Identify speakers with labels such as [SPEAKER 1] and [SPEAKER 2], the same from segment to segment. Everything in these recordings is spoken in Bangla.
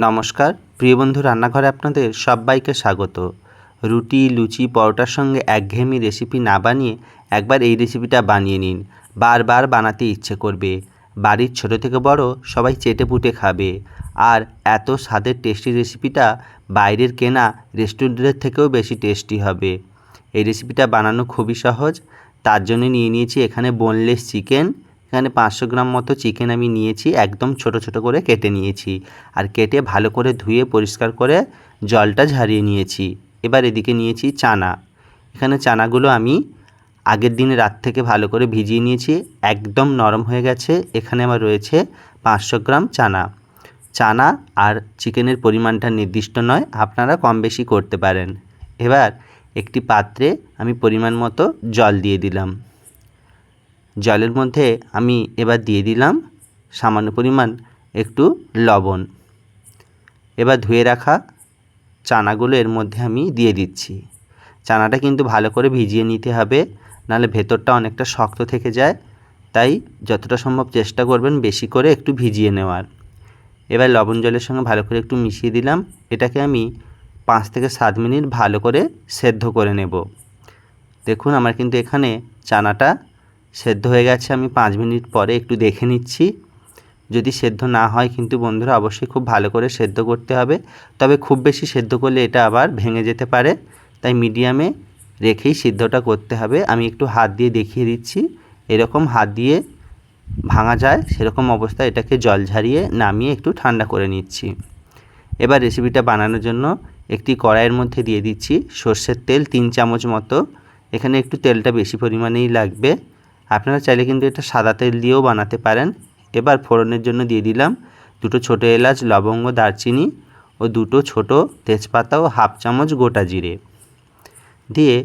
[SPEAKER 1] নমস্কার। প্রিয় বন্ধু, রান্নাঘরে আপনাদের সবাইকে স্বাগত। রুটি, লুচি, পরোটার সঙ্গে একঘেয়েমি রেসিপি না বানিয়ে একবার এই রেসিপিটা বানিয়ে নিন। বারবার বানাতে ইচ্ছে করবে। বাড়ির ছোট থেকে বড় সবাই চেটে পুটে খাবে। আর এত স্বাদের টেস্টি রেসিপিটা বাইরের কেনা রেস্টুরেন্টের থেকেও বেশি টেস্টি হবে। এই রেসিপিটা বানানো খুবই সহজ। তার জন্য নিয়ে নিয়েছি এখানে বোনলেস চিকেন এখানে পাঁচশো গ্রাম মতো চিকেন আমি নিয়েছি, একদম ছোট ছোট করে কেটে নিয়েছি। আর কেটে ভালো করে ধুয়ে পরিষ্কার করে জলটা ঝারিয়ে নিয়েছি। এবার এদিকে নিয়েছি চানা। এখানে চানাগুলো আমি আগের দিনে রাত থেকে ভালো করে ভিজিয়ে নিয়েছি, একদম নরম হয়ে গেছে। এখানে আমার রয়েছে পাঁচশো গ্রাম চানা। চানা আর চিকেনের পরিমাণটা নির্দিষ্ট নয়, আপনারা কম বেশি করতে পারেন। এবার একটি পাত্রে আমি পরিমাণ মতো জল দিয়ে দিলাম। জলের মধ্যে আমি এবার দিয়ে দিলাম সামান্য পরিমাণ একটু লবণ। এবার ধুয়ে রাখা চানাগুলো এর মধ্যে আমি দিয়ে দিচ্ছি। চানাটা কিন্তু ভালো করে ভিজিয়ে নিতে হবে, নাহলে ভেতরটা অনেকটা শক্ত থেকে যায়। তাই যতটা সম্ভব চেষ্টা করবেন বেশি করে একটু ভিজিয়ে নেওয়ার। এবার লবণ জলের সঙ্গে ভালো করে একটু মিশিয়ে দিলাম। এটাকে আমি পাঁচ থেকে সাত মিনিট ভালো করে সেদ্ধ করে নেব। দেখুন আমার কিন্তু এখানে চানাটা সেদ্ধ হয়ে গেছে, আমি পাঁচ মিনিট পরে একটু দেখে নিচ্ছি। যদি সেদ্ধ না হয় কিন্তু বন্ধুরা অবশ্যই খুব ভালো করে সেদ্ধ করতে হবে। তবে খুব বেশি সেদ্ধ করলে এটা আবার ভেঙে যেতে পারে। তাই মিডিয়ামে রেখেই সিদ্ধটা করতে হবে। আমি একটু হাত দিয়ে দেখিয়ে দিচ্ছি। এরকম হাত দিয়ে ভাঙা যায়, সেরকম অবস্থায় এটাকে জল ঝারিয়ে নামিয়ে একটু ঠান্ডা করে নিচ্ছি। এবার রেসিপিটা বানানোর জন্য একটি কড়াইয়ের মধ্যে দিয়ে দিচ্ছি সর্ষের তেল তিন চামচ মতো। এখানে একটু তেলটা বেশি পরিমাণেই লাগবে। আপনারা চাইলে কিন্তু এটা সাদা তেল দিয়েও বানাতে পারেন। এবার ফোড়নের জন্য দিয়ে দিলাম দুটো ছোটো এলাচ, লবঙ্গ, দারচিনি ও দুটো ছোট তেজপাতা ও হাফ চামচ গোটা জিরে। দিয়ে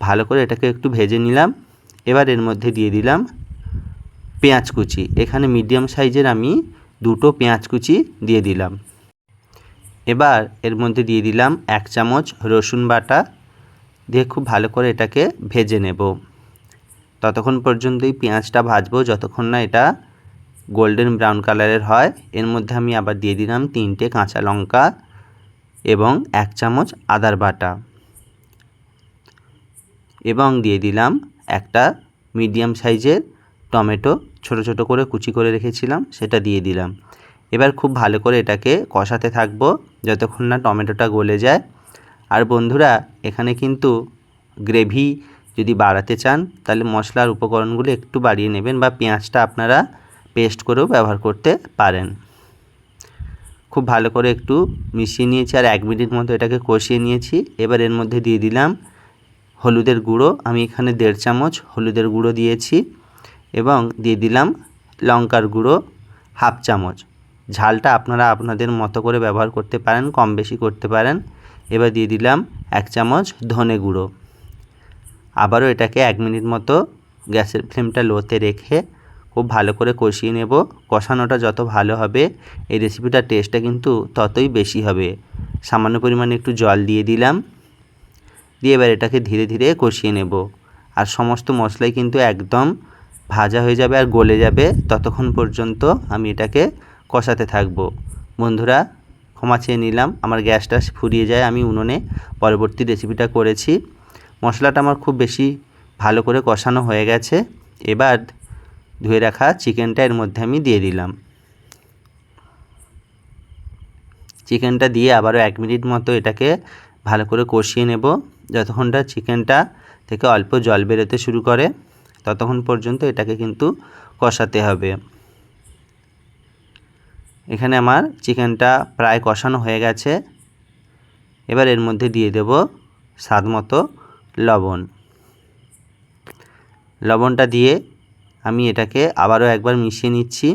[SPEAKER 1] ভালো করে এটাকে একটু ভেজে নিলাম। এবার এর মধ্যে দিয়ে দিলাম পেঁয়াজ কুচি। এখানে মিডিয়াম সাইজের আমি দুটো পেঁয়াজ কুচি দিয়ে দিলাম। এবার এর মধ্যে দিয়ে দিলাম এক চামচ রসুন বাটা। দিয়ে খুব ভালো করে এটাকে ভেজে নেব। ততক্ষণ পর্যন্তই পেঁয়াজটা ভাজবো, যতক্ষণ না এটা গোল্ডেন ব্রাউন কালারের হয়। এর মধ্যে আমি আবার দিয়ে দিলাম তিনটে কাঁচা লঙ্কা এবং এক চামচ আদার বাটা। এবং দিয়ে দিলাম একটা মিডিয়াম সাইজের টমেটো, ছোট ছোট করে কুচি করে রেখেছিলাম, সেটা দিয়ে দিলাম। এবার খুব ভালো করে এটাকে কষাতে থাকব, যতক্ষণ না টমেটোটা গলে যায়। আর বন্ধুরা, এখানে কিন্তু গ্রেভি যদি বাড়াতে চান, তাহলে মশলার উপকরণগুলো একটু বাড়িয়ে নেবেন বা পেঁয়াজটা আপনারা পেস্ট করেও ব্যবহার করতে পারেন। খুব ভালো করে একটু মিশিয়ে নিয়েছি আর এক মিনিট মতো এটাকে কষিয়ে নিয়েছি। এবার এর মধ্যে দিয়ে দিলাম হলুদের গুঁড়ো। আমি এখানে দেড় চামচ হলুদের গুঁড়ো দিয়েছি এবং দিয়ে দিলাম লঙ্কার গুঁড়ো হাফ চামচ। ঝালটা আপনারা আপনাদের মতো করে ব্যবহার করতে পারেন, কম বেশি করতে পারেন। এবার দিয়ে দিলাম এক চামচ ধনে গুঁড়ো। আবারও এটাকে এক মিনিট মতো গ্যাসের ফ্লেমটা লোতে রেখে খুব ভালো করে কষিয়ে নেব। কষানোটা যত ভালো হবে, এই রেসিপিটার টেস্টটা কিন্তু ততই বেশি হবে। সামান্য পরিমাণে একটু জল দিয়ে দিলাম। দিয়ে এবার এটাকে ধীরে ধীরে কষিয়ে নেব। আর সমস্ত মশলাই কিন্তু একদম ভাজা হয়ে যাবে আর গলে যাবে ততক্ষণ পর্যন্ত আমি এটাকে কষাতে থাকব। বন্ধুরা, ক্ষমা চেয়ে নিলাম। আমার গ্যাসটা ফুরিয়ে যায়, আমি উনুনে পরবর্তী রেসিপিটা করেছি। মশলাটা আমার খুব বেশি ভালো করে কষানো হয়ে গেছে। এবার ধুয়ে রাখা চিকেনটা এর মধ্যে আমি দিয়ে দিলাম। চিকেনটা দিয়ে আবারও এক মিনিট মতো এটাকে ভালো করে কষিয়ে নেব। যতক্ষণটা চিকেনটা থেকে অল্প জল বেরোতে শুরু করে, ততক্ষণ পর্যন্ত এটাকে কিন্তু কষাতে হবে। এখানে আমার চিকেনটা প্রায় কষানো হয়ে গেছে। এবার এর মধ্যে দিয়ে দেব স্বাদ মতো লবণ। লবণটা দিয়ে আমি এটাকে আবারও একবার মিশিয়ে নিচ্ছি।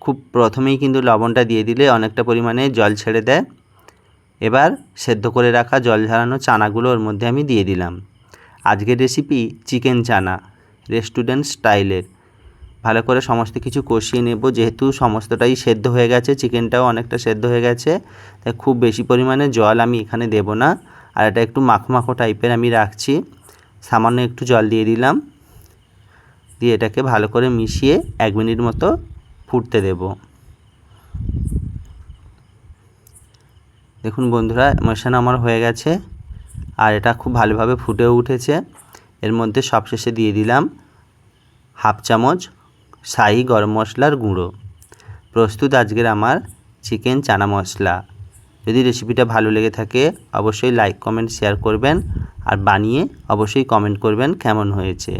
[SPEAKER 1] খুব প্রথমেই কিন্তু লবণটা দিয়ে দিলে অনেকটা পরিমাণে জল ছেড়ে দেয়। এবার সেদ্ধ করে রাখা জল ঝরানো চানাগুলো ওর মধ্যে আমি দিয়ে দিলাম। আজকের রেসিপি চিকেন চানা, রেস্টুরেন্ট স্টাইলের। ভালো করে সমস্ত কিছু কষিয়ে নেব, যেহেতু সমস্তটাই সেদ্ধ হয়ে গেছে, চিকেনটাও অনেকটা সেদ্ধ হয়ে গেছে, তাই খুব বেশি পরিমাণে জল আমি এখানে দেব না। আর এটা একটু মাখো মাখো টাইপের আমি রাখছি। সামান্য একটু জল দিয়ে দিলাম। দিয়ে এটাকে ভালো করে মিশিয়ে এক মিনিট মতো ফুটতে দেব। দেখুন বন্ধুরা, মেশানো আমার হয়ে গেছে। আর এটা খুব ভালোভাবে ফুটেও উঠেছে। এর মধ্যে সবশেষে দিয়ে দিলাম হাফ চামচ শাহি গরম মশলার গুঁড়ো। প্রস্তুত আজকের আমার চিকেন চানা মশলা। যদি রেসিপিটা ভালো লেগে থাকে, অবশ্যই লাইক কমেন্ট শেয়ার করবেন। আর বানিয়ে অবশ্যই কমেন্ট করবেন কেমন হয়েছে।